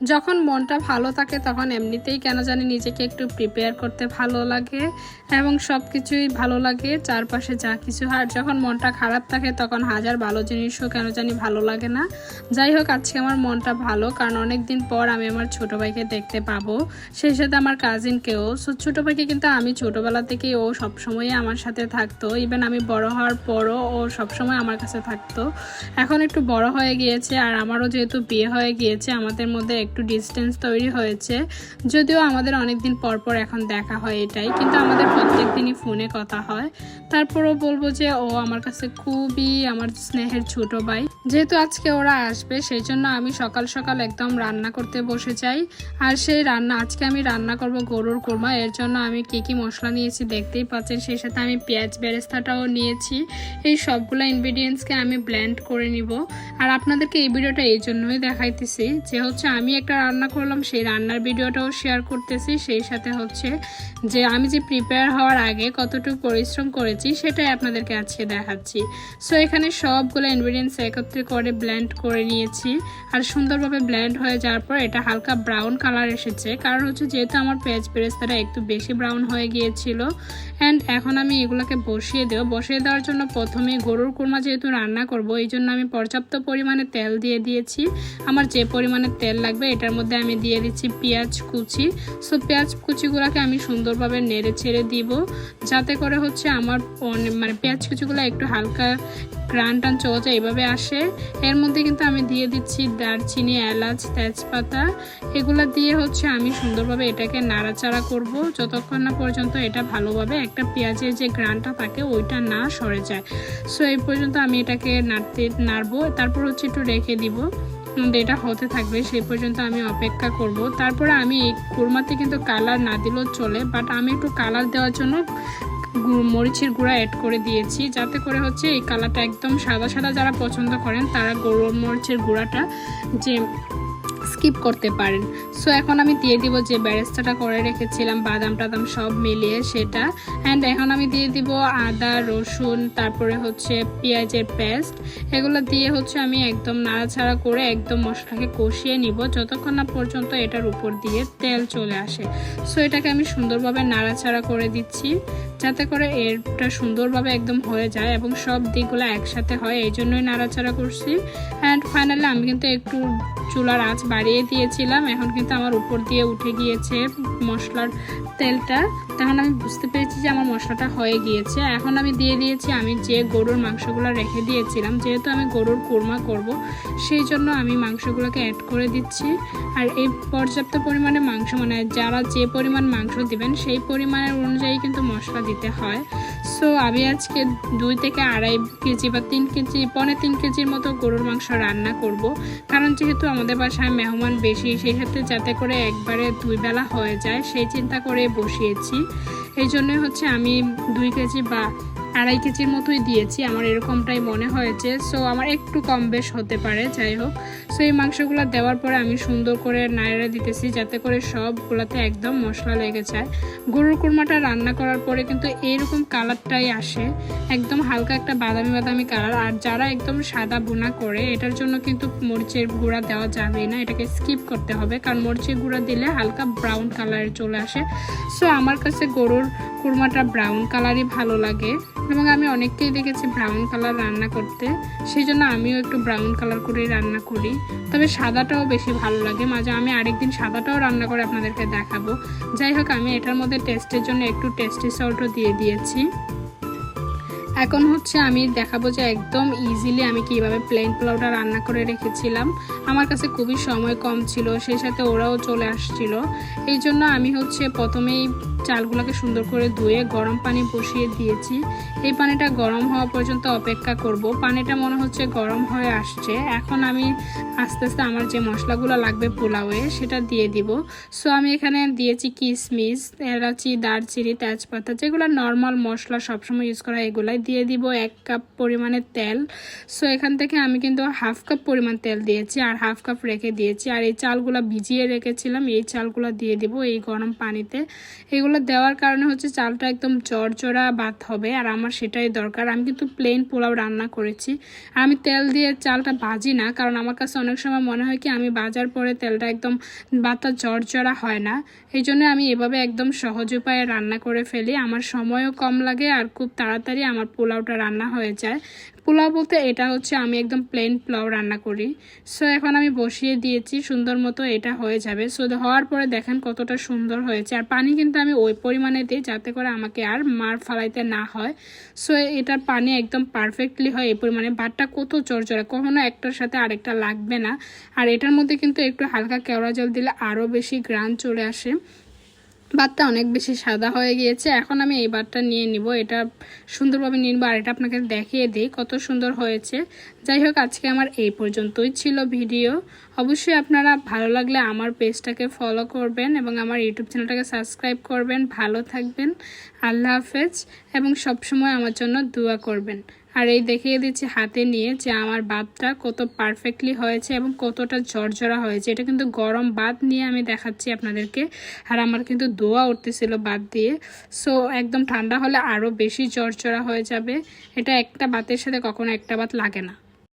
যখন মনটা ভালো থাকে তখন এমনিতেই কেন জানি নিজেকে একটু প্রিপেয়ার করতে ভালো লাগে এবং সব কিছুই ভালো লাগে, চারপাশে যা কিছু হয়। যখন মনটা খারাপ থাকে তখন হাজার ভালো জিনিসও কেন জানি ভালো লাগে না। যাই হোক, আজকে আমার মনটা ভালো, কারণ অনেক দিন পর আমি আমার ছোট ভাইকে দেখতে পাবো। সেই সাথে আমার কাজিনকেও সো ছোটো ভাইকে কিন্তু আমি ছোটোবেলা থেকেই ও সবসময়ই আমার সাথে থাকতো। ইভেন আমি বড় হওয়ার পরও ও সবসময় আমার কাছে থাকতো। এখন একটু বড় হয়ে গিয়েছে আর আমারও যেহেতু বিয়ে হয়ে গিয়েছে, আমাদের মধ্যে একটু ডিস্টেন্স তৈরি হয়েছে। যদিও আমাদের অনেক দিন পর পর এখন দেখা হয় এটাই, কিন্তু আমাদের প্রত্যেক দিনই ফোনে কথা হয়। তারপরও বলব যে ও আমার কাছে খুবই আমার স্নেহের ছোট ভাই। যেহেতু আজকে ওরা আসবে, সেই জন্য আমি সকাল সকাল একদম রান্না করতে বসে যাই। আর সেই রান্না, আজকে আমি রান্না করব গরুর কোরমা, এর জন্য আমি কি কি মশলা নিয়েছি দেখতেই পাচ্ছেন, সেই সাথে আমি পেঁয়াজ বেরেস্তাটাও নিয়েছি। এই সবগুলো ইনগ্রিডিয়েন্টসকে আমি ব্ল্যান্ড করে নিব। আর আপনাদেরকে এই ভিডিওটা এই জন্যই দেখাইতেছি যে হচ্ছে আমি একটা রান্না করলাম, সেই রান্নার ভিডিওটাও শেয়ার করতেছি। সেই সাথে হচ্ছে যে আমি যে প্রিপেয়ার হওয়ার আগে কতটুকু পরিশ্রম করেছি, সেটাই আপনাদেরকে আজকে দেখাচ্ছি। সো এখানে সবগুলো ইনগ্রিডিয়েন্টস একত্রে করে ব্লেন্ড করে নিয়েছি। আর সুন্দরভাবে ব্লেন্ড হয়ে যাওয়ার পর এটা হালকা ব্রাউন কালার এসেছে। কারণ হচ্ছে যেহেতু আমার পেঁয়াজ বেরেস্তাটা একটু বেশি ব্রাউন হয়ে গিয়েছিল অ্যান্ড এখন আমি এগুলোকে বসিয়ে দেবো। বসিয়ে দেওয়ার জন্য প্রথমে গরুর কুরমা যেহেতু রান্না করব এই জন্য আমি পর্যাপ্ত পরিমাণে তেল দিয়ে দিয়েছি। আমার যে পরিমাণে তেল লাগবে এটার মধ্যে আমি দিয়ে দিচ্ছি পেঁয়াজ কুচি। সো পেঁয়াজ কুচিগুলোকে আমি সুন্দরভাবে নেড়ে ছেড়ে দিব, যাতে করে হচ্ছে আমার মানে পেঁয়াজ কুচিগুলো একটু হালকা গ্রান টান যায়, এভাবে আসে। এর মধ্যে কিন্তু আমি দিয়ে দিচ্ছি দারচিনি, এলাচ, তেজপাতা। এগুলো দিয়ে হচ্ছে আমি সুন্দরভাবে এটাকে নাড়াচাড়া করব, যতক্ষণ না পর্যন্ত এটা ভালোভাবে একটা পেঁয়াজের যে গ্রানটা থাকে, ওইটা না সরে যায়। সো এই পর্যন্ত আমি এটাকে নাড়তে, নাড়বো। তারপর হচ্ছে একটু রেখে দিব। এটা হতে থাকবে, সেই পর্যন্ত আমি অপেক্ষা করব। তারপরে আমি এই কুরমাতে কিন্তু কালার না দিলেও চলে বাট আমি একটু কালার দেওয়ার জন্য মরিচের গুঁড়া অ্যাড করে দিয়েছি, যাতে করে হচ্ছে এই কালারটা একদম সাদা সাদা যারা পছন্দ করেন, তারা গরুর মরিচের গুঁড়াটা যে স্কিপ করতে পারেন। সো এখন আমি দিয়ে দিব যে ব্যারেস্তাটা করে রেখেছিলাম, বাদাম টাদাম সব মিলিয়ে সেটা। অ্যান্ড এখন আমি দিয়ে দিব আদা, রসুন, তারপরে হচ্ছে পেঁয়াজের পেস্ট। এগুলো দিয়ে হচ্ছে আমি একদম নাড়াছাড়া করে একদম মশলাকে কষিয়ে নিব। যতক্ষণ না পর্যন্ত এটার উপর দিয়ে তেল চলে আসে। সো এটাকে আমি সুন্দরভাবে নাড়াছাড়া করে দিচ্ছি, যাতে করে এরটা সুন্দরভাবে একদম হয়ে যায় এবং সব দিকগুলো একসাথে হয়। এই জন্যই নাড়াচাড়া করছি। অ্যান্ড ফাইনালি আমি কিন্তু একটু চুলার আঁচ বাড়িয়ে দিয়েছিলাম। এখন কিন্তু আমার উপর দিয়ে উঠে গিয়েছে মশলার তেলটা। তখন আমি বুঝতে পেরেছি যে আমার মশলাটা হয়ে গিয়েছে। এখন আমি দিয়ে দিয়েছি, আমি যে গরুর মাংসগুলো রেখে দিয়েছিলাম, যেহেতু আমি গরুর কোরমা করব, সেই জন্য আমি মাংসগুলোকে অ্যাড করে দিচ্ছি। আর এই পর্যাপ্ত পরিমাণে মাংস মানে যারা যে পরিমাণ মাংস দিবেন, সেই পরিমাণের অনুযায়ী কিন্তু মশলা দিতে হয়। সো আমি আজকে দুই থেকে আড়াই কেজি বা তিন কেজি, পনে তিন কেজির মতো গরুর মাংস রান্না করব। কারণ যেহেতু আমাদের বাসায় মেহমান বেশি সেই ক্ষেত্রে যাতে করে একবারে দুই বেলা হয়ে যায়, সেই চিন্তা করে বসিয়েছি। এই জন্যই হচ্ছে আমি দুই কেজি বা আড়াই কেজির মতোই দিয়েছি। আমার এরকমটাই মনে হয়েছে। সো আমার একটু কম বেশ হতে পারে, যাই হোক। সো এই মাংসগুলো দেওয়ার পরে আমি সুন্দর করে নাড়া দিতেছি যাতে করে সবগুলোতে একদম মশলা লেগে যায়। গরুর কুরমাটা রান্না করার পরে কিন্তু এইরকম কালারটাই আসে। একদম হালকা একটা বাদামি বাদামি কালার। আর যারা একদম সাদা বোনা করে, এটার জন্য কিন্তু মরিচের গুঁড়া দেওয়া যাবে না। এটাকে স্কিপ করতে হবে। কারণ মরিচের গুঁড়া দিলে হালকা ব্রাউন কালারে চলে আসে। সো আমার কাছে গরুর কুরমাটা ব্রাউন কালারই ভালো লাগে। এবং আমি অনেককেই দেখেছি ব্রাউন কালার রান্না করতে। সেই জন্য আমিও একটু ব্রাউন কালার করেই রান্না করি। তবে সাদাটাও বেশি ভালো লাগে। মাঝে আমি আরেকদিন সাদাটাও রান্না করে আপনাদেরকে দেখাবো। যাই হোক, আমি এটার মধ্যে টেস্টের জন্য একটু টেস্টি সল্টও দিয়ে দিয়েছি। এখন হচ্ছে আমি দেখাবো যে একদম ইজিলি আমি কীভাবে প্লেন পোলাওটা রান্না করে রেখেছিলাম। আমার কাছে খুবই সময় কম ছিল, সেই সাথে ওরাও চলে আসছিল। এই জন্য আমি হচ্ছে প্রথমেই চালগুলোকে সুন্দর করে ধুয়ে গরম পানি বসিয়ে দিয়েছি। এই পানিটা গরম হওয়া পর্যন্ত অপেক্ষা করব। পানিটা মনে হচ্ছে গরম হয়ে আসছে। এখন আমি আস্তে আস্তে আমার যে মশলাগুলো লাগবে পোলাওয়ে, সেটা দিয়ে দিব। সো, আমি এখানে দিয়েছি কিশমিশ এলাচি, দারচিনি, তেজপাতা, যেগুলো নর্মাল মশলা সবসময় ইউজ করা এগুলাই দিয়ে দিব এক কাপ পরিমাণে তেল। সো, এখান থেকে আমি কিন্তু হাফ কাপ পরিমাণ তেল দিয়েছি আর হাফ কাপ রেখে দিয়েছি। আর এই চালগুলো ভিজিয়ে রেখেছিলাম, এই চালগুলো দিয়ে দিব এই গরম পানিতে। এগুলো দেওয়ার কারণে হচ্ছে চালটা একদম জর্জরা ভাত হবে। আর আমার সেটাই দরকার। আমি কিন্তু প্লেন পোলাও রান্না করেছি। আর আমি তেল দিয়ে চালটা ভাজি না, কারণ আমার কাছে অনেক সময় মনে হয় কি, আমি বাজার পরে তেলটা একদম বাতা জড়জড়া হয় না। এই জন্য আমি এভাবে একদম সহজ উপায়ে রান্না করে ফেলি। আমার সময়ও কম লাগে আর খুব তাড়াতাড়ি আমার পোলাওটা রান্না হয়ে যায়। পোলাও বলতে এটা হচ্ছে আমি একদম প্লেন পোলাও রান্না করি। সো এখন আমি বসিয়ে দিয়েছি, সুন্দর মতো এটা হয়ে যাবে। সো হওয়ার পরে দেখেন কতটা সুন্দর হয়েছে। আর পানি কিন্তু আমি ওই পরিমাণে দিই যাতে করে আমাকে আর মার ফালাইতে না হয়। সো এটার পানি একদম পারফেক্টলি হয় এই পরিমাণে। ভাতটা কত চরচরা কখনো একটার সাথে আরেকটা লাগবে না। আর এটার মধ্যে কিন্তু একটু হালকা কেওড়া জল দিলে আরও বেশি গ্রান চলে আসে। ভাতটা অনেক বেশি সাদা হয়ে গিয়েছে। এখন আমি এই ভাতটা নিয়ে নিব। এটা সুন্দরভাবে নিব। আর এটা আপনাকে দেখিয়ে দিই কত সুন্দর হয়েছে। যাই হোক, আজকে আমার এই পর্যন্তই ছিল ভিডিও। অবশ্যই আপনারা ভালো লাগলে আমার পেজটাকে ফলো করবেন এবং আমার ইউটিউব চ্যানেলটাকে সাবস্ক্রাইব করবেন। ভালো থাকবেন। আল্লাহ হাফেজ এবং সবসময় আমার জন্য দোয়া করবেন। আর এই দেখিয়ে দিচ্ছি হাতে নিয়ে যে আমার বাদটা কত পারফেক্টলি হয়েছে এবং কতটা ঝরঝরা হয়েছে। এটা কিন্তু গরম বাদ নিয়ে আমি দেখাচ্ছি আপনাদেরকে। আর আমার কিন্তু দোয়া উঠতেছিল বাদ দিয়ে। সো একদম ঠান্ডা হলে আরও বেশি ঝরঝরা হয়ে যাবে। এটা একটা বাতের সাথে কখনো একটা বাত লাগে না।